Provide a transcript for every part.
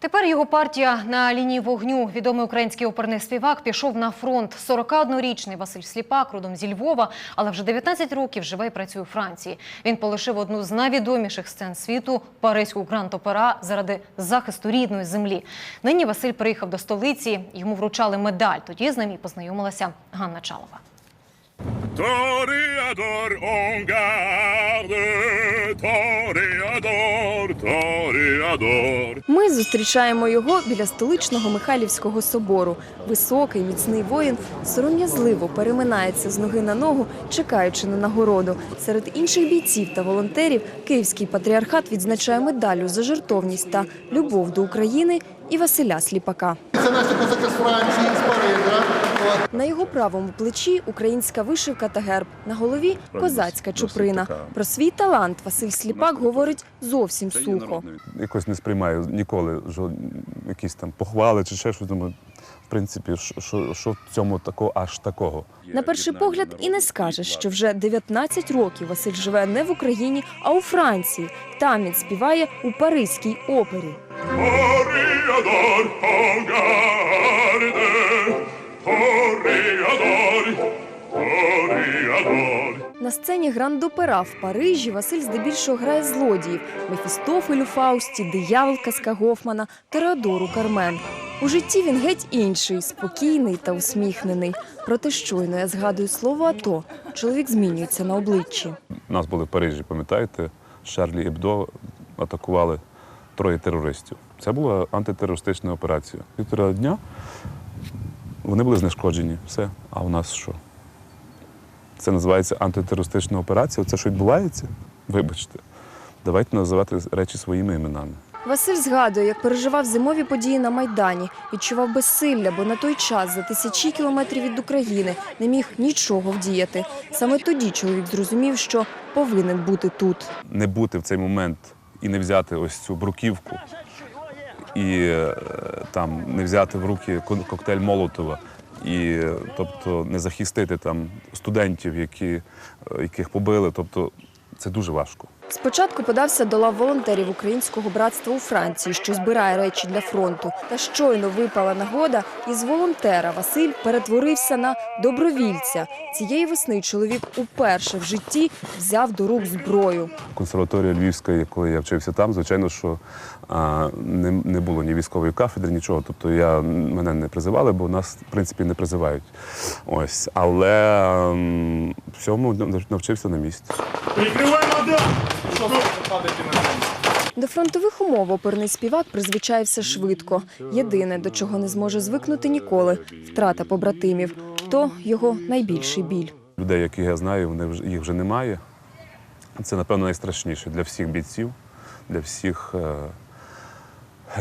Тепер його партія на лінії вогню. Відомий український оперний співак пішов на фронт. 41-річний Василь Сліпак, родом зі Львова, але вже 19 років живе і працює у Франції. Він полишив одну з найвідоміших сцен світу Паризьку гранд-опера заради захисту рідної землі. Нині Василь приїхав до столиці. Йому вручали медаль. Тоді з ним і познайомилася Ганна Чалова. Toréador, on garde, toréador, toréador. Ми зустрічаємо його біля столичного Михайлівського собору. Високий, міцний воїн сором'язливо переминається з ноги на ногу, чекаючи на нагороду. Серед інших бійців та волонтерів Київський патріархат відзначає медаллю за жертовність та любов до України і Василя Сліпака. Це наші козаки з Франції, з Парижа. На його правому плечі українська вишивка та герб. На голові козацька чуприна. Про свій талант Василь Сліпак говорить зовсім сухо. якось не сприймаю ніколи якісь там похвали чи ще щось. Думаю, в принципі, що, що, що в цьому такого аж такого. На перший погляд і не скажеш, що вже 19 років Василь живе не в Україні, а у Франції. Там він співає у Паризькій опері. На сцені Гранд-Опера в Парижі Василь здебільшого грає злодіїв Мефістофель у Фаусті, диявол Казка Гофмана, Теодору Кармен. У житті він геть інший, спокійний та усміхнений. Проте щойно я згадую слово АТО. Чоловік змінюється на обличчі. У нас були в Парижі, пам'ятаєте, Шарлі Ебдо атакували троє терористів. Це була антитерористична операція. Півтора дня вони були знешкоджені. Все. А у нас що? Це називається антитерористична операція. Це що відбувається? Вибачте. Давайте називати речі своїми іменами. Василь згадує, як переживав зимові події на Майдані, відчував безсилля, бо на той час за тисячі кілометрів від України не міг нічого вдіяти. Саме тоді чоловік зрозумів, що повинен бути тут. не бути в цей момент і не взяти ось цю бруківку, і е, там не взяти в руки коктейль Молотова, і тобто не захистити там студентів, які, е, яких побили. Тобто це дуже важко. Спочатку подався до лав волонтерів українського братства у Франції, що збирає речі для фронту. Та щойно випала нагода, і з волонтера Василь перетворився на добровільця. Цієї весни чоловік уперше в житті взяв до рук зброю. Консерваторія Львівська, коли я вчився там, звичайно, що а, не, не було ні військової кафедри, нічого. Тобто я, мене не призивали, бо нас, в принципі, не призивають. Ось. Але м, всьому навчився на місці. До фронтових умов оперний співак призвичаєвся швидко. Єдине, до чого не зможе звикнути ніколи втрата побратимів. То його найбільший біль. Людей, яких я знаю, вони вже їх вже немає. Це, напевно, найстрашніше для всіх бійців, для всіх е,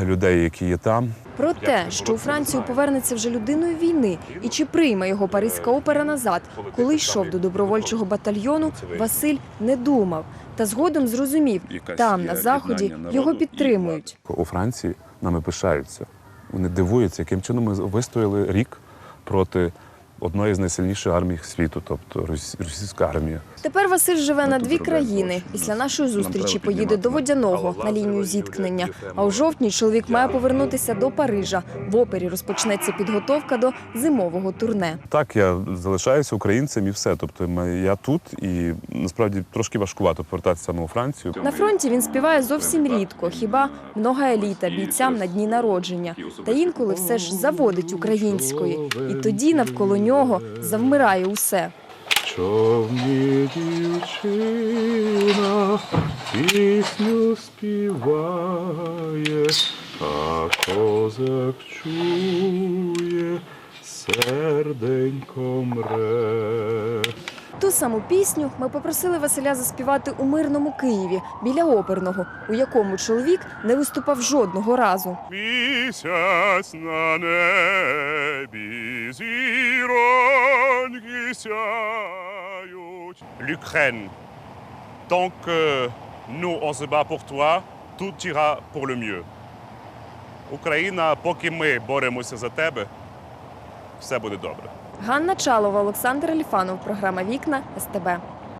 людей, які є там. Про те, що у Францію повернеться вже людиною війни, і чи прийме його Паризька опера назад, коли йшов до добровольчого батальйону, Василь не думав. Та згодом зрозумів, там на заході його підтримують. У Франції нами пишаються. Вони дивуються, яким чином ми вистояли рік проти одної з найсильніших армій світу, тобто рос- російська армія. Тепер Василь живе на дві країни. Після нашої зустрічі поїде до водяного на лінію зіткнення. А у жовтні чоловік має повернутися до Парижа. В опері розпочнеться підготовка до зимового турне. Так, я залишаюся українцем і все. Тобто ми- я тут, і насправді трошки важкувато повертатися саме у Францію. На фронті він співає зовсім рідко, хіба много еліта бійцям на дні народження. Та інколи все ж заводить української. І тоді навколо нього завмирає усе. Човні дівчина пісню співає, а козак чує, серденько мре. Ту саму пісню ми попросили Василя заспівати у мирному Києві біля оперного, у якому чоловік не виступав жодного разу. Місяць на небі, зіроньки сяють. L'Ukraine, tant que nous on se bat pour toi, tout ira pour le mieux. Україна, поки ми боремося за тебе, все буде добре. Ганна Чалова, Олександр Ліфанов. програма Вікна СТБ.